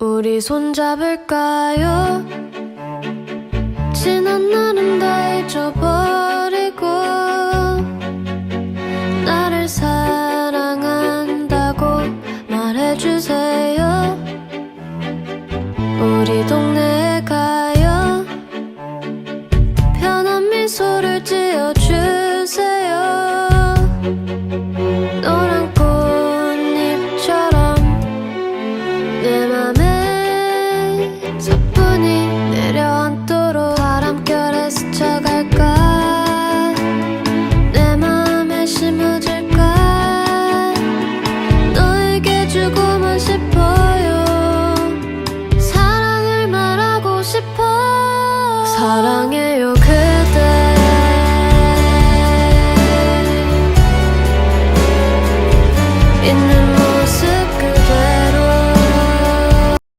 우리 손잡을까요? 지난 날은 다 잊어버리고 나를 사랑한다고 말해주세요. 우리 동네에 가요. 편한 미소를 지어주 숯분이 내려앉도록 바람결에 스쳐갈까? 내 마음에 심어질까? 너에게 주고만 싶어요. 사랑을 말하고 싶어. 사랑해요 그대. 있는